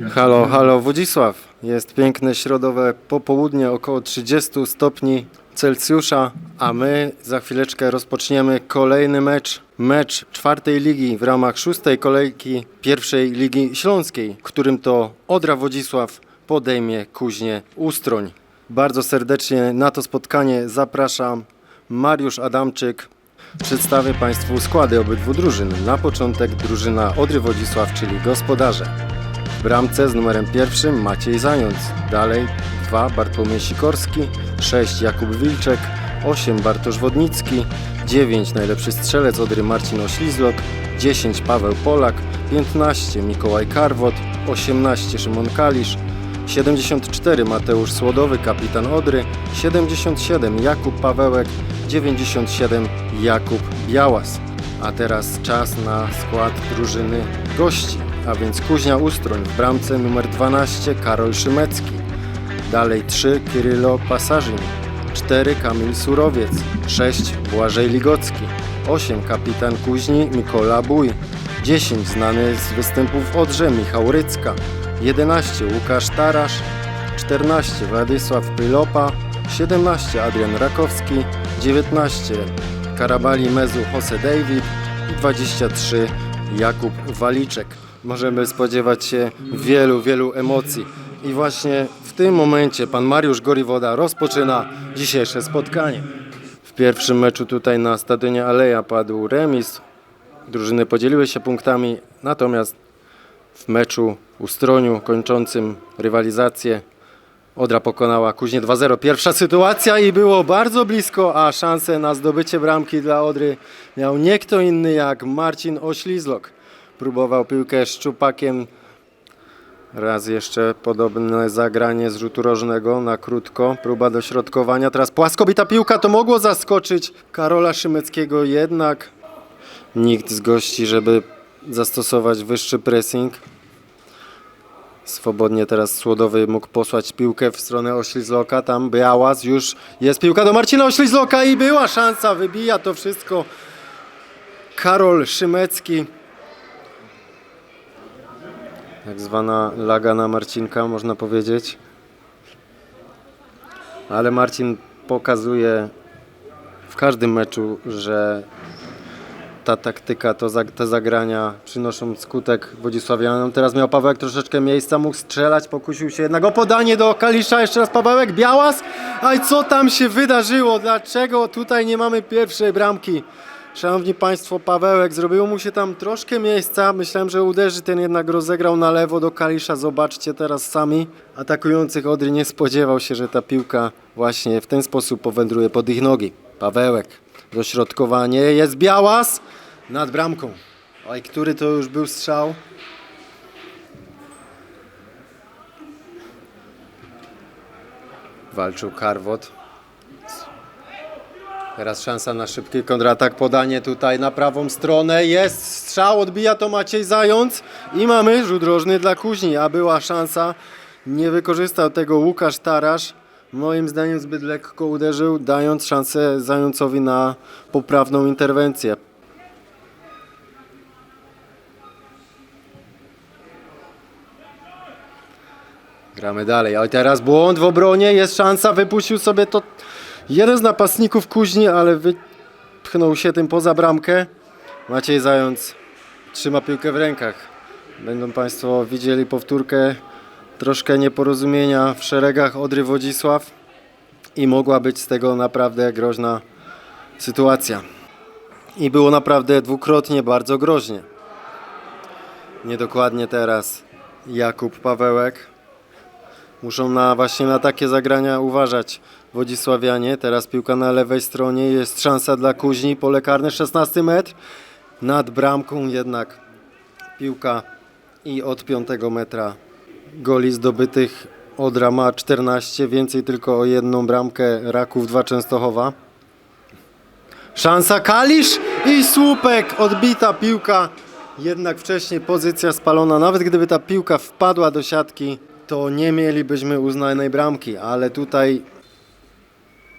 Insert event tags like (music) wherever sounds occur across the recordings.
Halo, halo Wodzisław. Jest piękne środowe popołudnie, około 30 stopni Celsjusza, a my za chwileczkę rozpoczniemy kolejny mecz. Mecz czwartej ligi w ramach szóstej kolejki pierwszej ligi śląskiej, którym to Odra Wodzisław podejmie Kuźnię Ustroń. Bardzo serdecznie na to spotkanie zapraszam Mariusz Adamczyk. Przedstawię Państwu składy obydwu drużyn. Na początek drużyna Odry Wodzisław, czyli gospodarze. Bramce z numerem pierwszym Maciej Zając. Dalej 2 Bartłomiej Sikorski, 6 Jakub Wilczek, 8 Bartosz Wodnicki, 9 najlepszy strzelec Odry Marcin Oślizlok, 10 Paweł Polak, 15 Mikołaj Karwot, 18 Szymon Kalisz, 74 Mateusz Słodowy, kapitan Odry, 77 Jakub Pawełek, 97 Jakub Białas. A teraz czas na skład drużyny gości, a więc Kuźnia Ustroń w bramce numer 12 Karol Szymecki. Dalej 3 Kirylo Pasażyn, 4 Kamil Surowiec, 6 Błażej Ligocki, 8 kapitan Kuźni Mikola Bój, 10 znany z występów Odrze Michał Rycka, 11 Łukasz Tarasz, 14 Władysław Pylopa, 17 Adrian Rakowski, 19 Karabali Mezu Jose David. I 23 Jakub Waliczek. Możemy spodziewać się wielu, wielu emocji. I właśnie w tym momencie pan Mariusz Goriwoda rozpoczyna dzisiejsze spotkanie. W pierwszym meczu tutaj na stadionie Aleja padł remis. Drużyny podzieliły się punktami, natomiast w meczu Ustroniu kończącym rywalizację Odra pokonała Kuźnię 2-0. Pierwsza sytuacja i było bardzo blisko, a szansę na zdobycie bramki dla Odry miał nie kto inny jak Marcin Oślizlok. Próbował piłkę szczupakiem. Raz jeszcze podobne zagranie z rzutu rożnego na krótko. Próba dośrodkowania. Teraz płaskobita piłka to mogło zaskoczyć Karola Szymeckiego, jednak nikt z gości, żeby zastosować wyższy pressing. Swobodnie teraz Słodowy mógł posłać piłkę w stronę Oślizloka. Tam Białas już jest piłka do Marcina Oślizloka i była szansa. Wybija to wszystko Karol Szymecki. Tak zwana laga na Marcinka, można powiedzieć. Ale Marcin pokazuje w każdym meczu, że ta taktyka, to te zagrania przynoszą skutek Wodzisławianom. Teraz miał Pawełek troszeczkę miejsca, mógł strzelać, pokusił się jednak o podanie do Kalisza. Jeszcze raz Pawełek, Białas. Aj, co tam się wydarzyło? Dlaczego tutaj nie mamy pierwszej bramki? Szanowni Państwo, Pawełek, zrobiło mu się tam troszkę miejsca. Myślałem, że uderzy, ten jednak rozegrał na lewo do Kalisza. Zobaczcie teraz sami. Atakujących Odry nie spodziewał się, że ta piłka właśnie w ten sposób powędruje pod ich nogi. Pawełek, dośrodkowanie, jest Białas nad bramką. Oj, który to już był strzał? Walczył Karwot. Teraz szansa na szybki kontratak, podanie tutaj na prawą stronę, jest strzał, odbija to Maciej Zając i mamy rzut rożny dla Kuźni, a była szansa, nie wykorzystał tego Łukasz Tarasz, moim zdaniem zbyt lekko uderzył, dając szansę Zającowi na poprawną interwencję. Gramy dalej, ale teraz błąd w obronie, jest szansa, wypuścił sobie to jeden z napastników Kuźni, ale wypchnął się tym poza bramkę. Maciej Zając trzyma piłkę w rękach. Będą Państwo widzieli powtórkę troszkę nieporozumienia w szeregach Odry Wodzisław i mogła być z tego naprawdę groźna sytuacja. I było naprawdę dwukrotnie bardzo groźnie. Niedokładnie teraz Jakub Pawełek. Muszą na, właśnie na takie zagrania uważać Wodzisławianie. Teraz piłka na lewej stronie. Jest szansa dla Kuźni. Pole karne 16 metr. Nad bramką jednak piłka i od 5 metra goli zdobytych Odra ma 14. Więcej tylko o jedną bramkę Raków 2 Częstochowa. Szansa Kalisz i słupek. Odbita piłka. Jednak wcześniej pozycja spalona. Nawet gdyby ta piłka wpadła do siatki, to nie mielibyśmy uznanej bramki, ale tutaj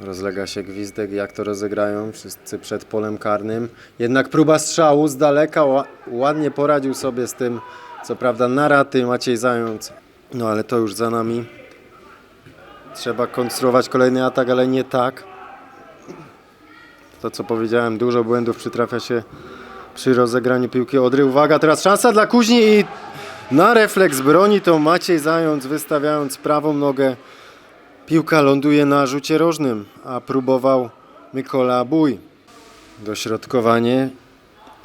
rozlega się gwizdek, jak to rozegrają wszyscy przed polem karnym. Jednak próba strzału z daleka ła- ładnie poradził sobie z tym Co prawda na raty Maciej Zając. No ale to już za nami. Trzeba konstruować kolejny atak, ale nie tak. To co powiedziałem, dużo błędów przytrafia się przy rozegraniu piłki Odry. Uwaga, teraz szansa dla Kuźni i na refleks broni to Maciej Zając wystawiając prawą nogę. Piłka ląduje na rzucie rożnym, a próbował Mykola Bój. Dośrodkowanie.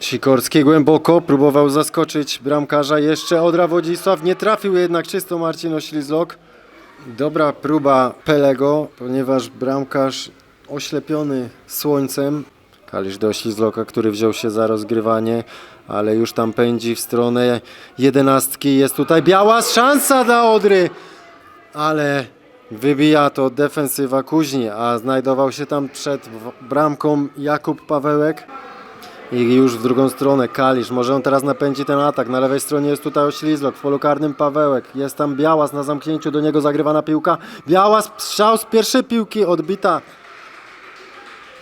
Sikorski głęboko próbował zaskoczyć bramkarza. Jeszcze Odra Wodzisław nie trafił jednak czysto Marcin Oślizlok. Dobra próba Pelego, ponieważ bramkarz oślepiony słońcem. Kalisz do Oślizloka, który wziął się za rozgrywanie, ale już tam pędzi w stronę jedenastki. Jest tutaj biała szansa dla Odry, ale wybija to defensywa Kuźni, a znajdował się tam przed bramką Jakub Pawełek. I już w drugą stronę Kalisz. Może on teraz napędzi ten atak. Na lewej stronie jest tutaj Oślizlok. W polu karnym Pawełek. Jest tam Białas na zamknięciu. Do niego zagrywana piłka. Białas strzał z pierwszej piłki odbita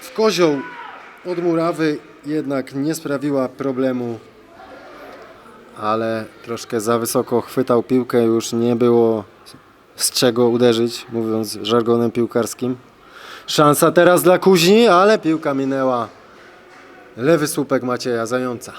w kozioł od murawy. Jednak nie sprawiła problemu. Ale troszkę za wysoko chwytał piłkę. Już nie było z czego uderzyć, mówiąc żargonem piłkarskim. Szansa teraz dla Kuźni, ale piłka minęła. Lewy słupek Macieja Zająca.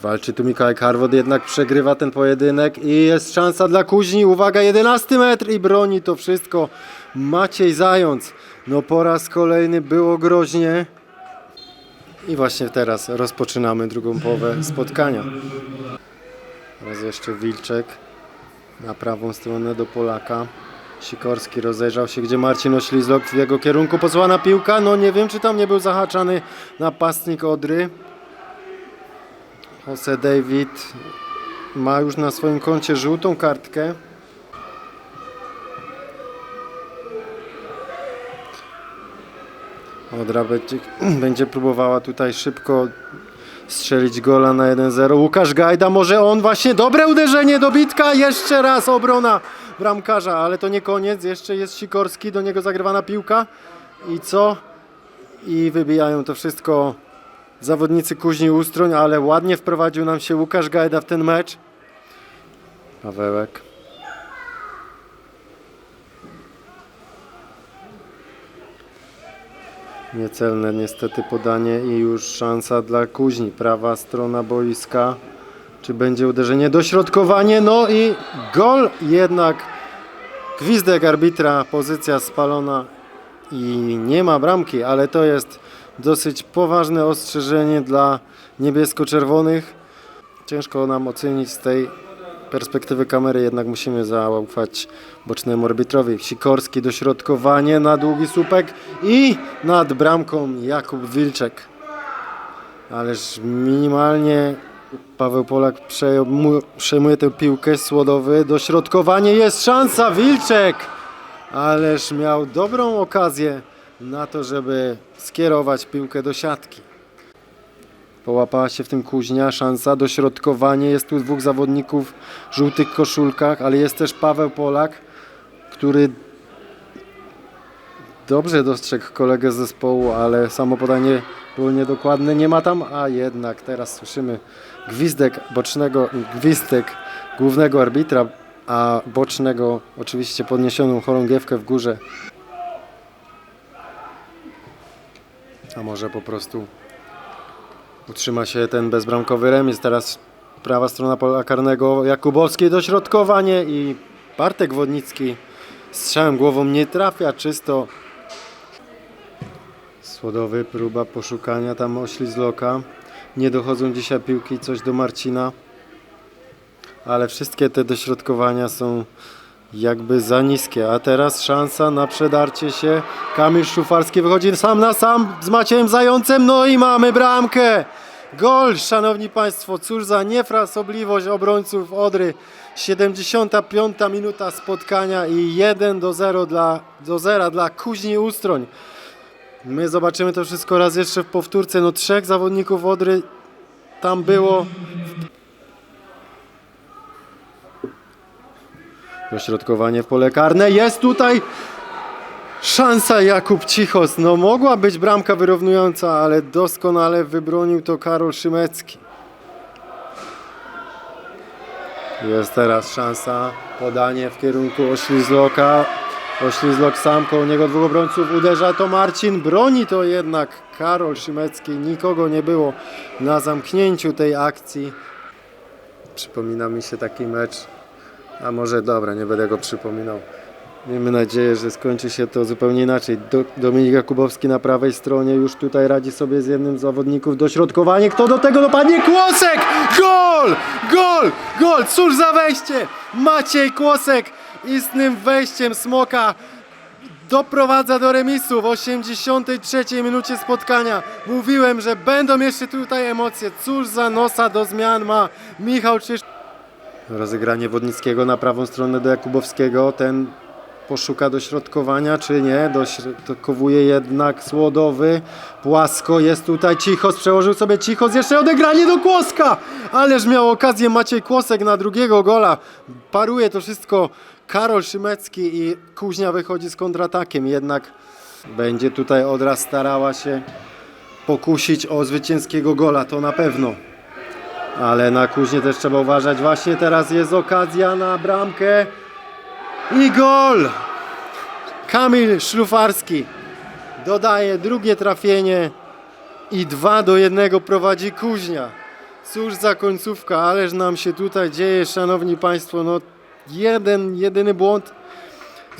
Walczy tu Mikołaj Harwod, jednak przegrywa ten pojedynek i jest szansa dla Kuźni. Uwaga, 11 metr i broni to wszystko Maciej Zając. No po raz kolejny było groźnie. I właśnie teraz rozpoczynamy drugą połowę spotkania. Teraz jeszcze Wilczek na prawą stronę do Polaka. Sikorski rozejrzał się, gdzie Marcin Oślizlok w jego kierunku posłana piłka. No nie wiem, czy tam nie był zahaczany napastnik Odry. Jose David ma już na swoim koncie żółtą kartkę. Odra będzie, (clears throat) będzie próbowała tutaj szybko strzelić gola na 1-0. Łukasz Gajda, może on właśnie, dobre uderzenie, dobitka, jeszcze raz obrona bramkarza, ale to nie koniec, jeszcze jest Sikorski, do niego zagrywana piłka i co? I wybijają to wszystko zawodnicy Kuźni Ustroń, ale ładnie wprowadził nam się Łukasz Gajda w ten mecz. Pawełek. Niecelne niestety podanie i już szansa dla Kuźni. Prawa strona boiska. Czy będzie uderzenie? Dośrodkowanie, no i gol jednak. Gwizdek arbitra, pozycja spalona i nie ma bramki, ale to jest dosyć poważne ostrzeżenie dla niebiesko-czerwonych. Ciężko nam ocenić z tej perspektywy kamery, jednak musimy zaufać bocznemu arbitrowi. Sikorski dośrodkowanie na długi słupek i nad bramką Jakub Wilczek. Ależ minimalnie Paweł Polak przejmu- przejmuje tę piłkę, Słodowy, dośrodkowanie, jest szansa, Wilczek! Ależ miał dobrą okazję na to, żeby skierować piłkę do siatki. Połapała się w tym Kuźnia, szansa, dośrodkowanie, jest tu dwóch zawodników w żółtych koszulkach, ale jest też Paweł Polak, który dobrze dostrzegł kolegę z zespołu, ale samo podanie było niedokładne. Nie ma tam, a jednak teraz słyszymy gwizdek bocznego, gwizdek głównego arbitra, a bocznego oczywiście podniesioną chorągiewkę w górze. A może po prostu utrzyma się ten bezbramkowy remis. Teraz prawa strona pola karnego Jakubowski dośrodkowanie i Bartek Wodnicki strzałem głową nie trafia czysto. Słodowy próba poszukania tam oślizloka. Nie dochodzą dzisiaj piłki coś do Marcina. Ale wszystkie te dośrodkowania są jakby za niskie. A teraz szansa na przedarcie się. Kamil Szufarski wychodzi sam na sam z Maciejem Zającem. No i mamy bramkę. Gol, szanowni państwo. Cóż za niefrasobliwość obrońców Odry. 75 minuta spotkania i 1 do 0 dla, do 0 dla Kuźni Ustroń. My zobaczymy to wszystko raz jeszcze w powtórce. No trzech zawodników Odry tam było. Dośrodkowanie w pole karne. Jest tutaj Szansa Jakub Cichos. No mogła być bramka wyrównująca, ale doskonale wybronił to Karol Szymecki. Jest teraz szansa. Podanie w kierunku Oślizloka. Oślizlok sam koło niego dwóch obrońców uderza to Marcin. Broni to jednak Karol Szymecki. Nikogo nie było na zamknięciu tej akcji. Przypomina mi się taki mecz. A może dobra, nie będę go przypominał. Miejmy nadzieję, że skończy się to zupełnie inaczej. Do, Dominik Jakubowski na prawej stronie już tutaj radzi sobie z jednym z zawodników. Dośrodkowanie, kto do tego dopadnie? Kłosek! Gol! Gol! Gol! Cóż za wejście! Maciej Kłosek istnym wejściem Smoka doprowadza do remisu w 83 minucie spotkania. Mówiłem, że będą jeszcze tutaj emocje. Cóż za nosa do zmian ma Michał Czyż. Rozegranie Wodnickiego na prawą stronę do Jakubowskiego. Ten poszuka dośrodkowania, czy nie? Dośrodkowuje jednak Słodowy. Płasko jest tutaj Cichos. Przełożył sobie Cichos. Jeszcze odegranie do Kłoska! Ależ miał okazję Maciej Kłosek na drugiego gola. Paruje to wszystko Karol Szymecki i Kuźnia wychodzi z kontratakiem. Jednak będzie tutaj Odra starała się pokusić o zwycięskiego gola. To na pewno. Ale na Kuźnie też trzeba uważać. Właśnie teraz jest okazja na bramkę. I gol! Kamil Szlufarski dodaje drugie trafienie i 2 do 1 prowadzi Kuźnia. Cóż za końcówka, ależ nam się tutaj dzieje, szanowni państwo. No, jeden, jedyny błąd,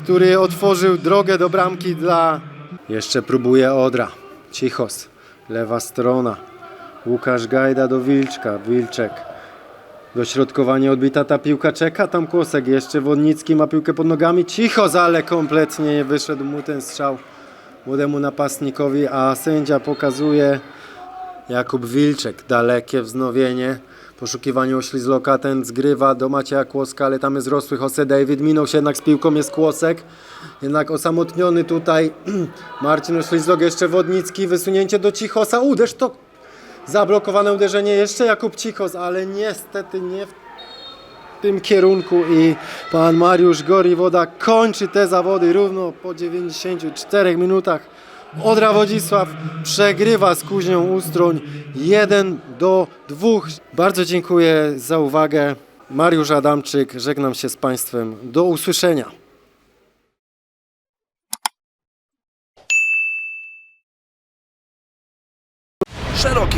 który otworzył drogę do bramki dla... Jeszcze próbuje Odra. Cichos, lewa strona. Łukasz Gajda do Wilczka. Wilczek. Dośrodkowanie odbita ta piłka czeka, tam kłosek jeszcze, Wodnicki ma piłkę pod nogami, cicho, ale kompletnie nie wyszedł mu ten strzał młodemu napastnikowi, a sędzia pokazuje Jakub Wilczek, dalekie wznowienie, poszukiwanie oślizloka, ten zgrywa do Macieja Kłoska, ale tam jest rosły Jose David, minął się jednak z piłką, jest Kłosek, jednak osamotniony tutaj (clears throat) Marcin Oślizlok, jeszcze Wodnicki, wysunięcie do Cichosa, uderz to zablokowane uderzenie jeszcze Jakub Cichos, ale niestety nie w tym kierunku i pan Mariusz Goriwoda kończy te zawody równo po 94 minutach. Odra Wodzisław przegrywa z Kuźnią Ustroń 1 do 2. Bardzo dziękuję za uwagę. Mariusz Adamczyk, żegnam się z Państwem. Do usłyszenia.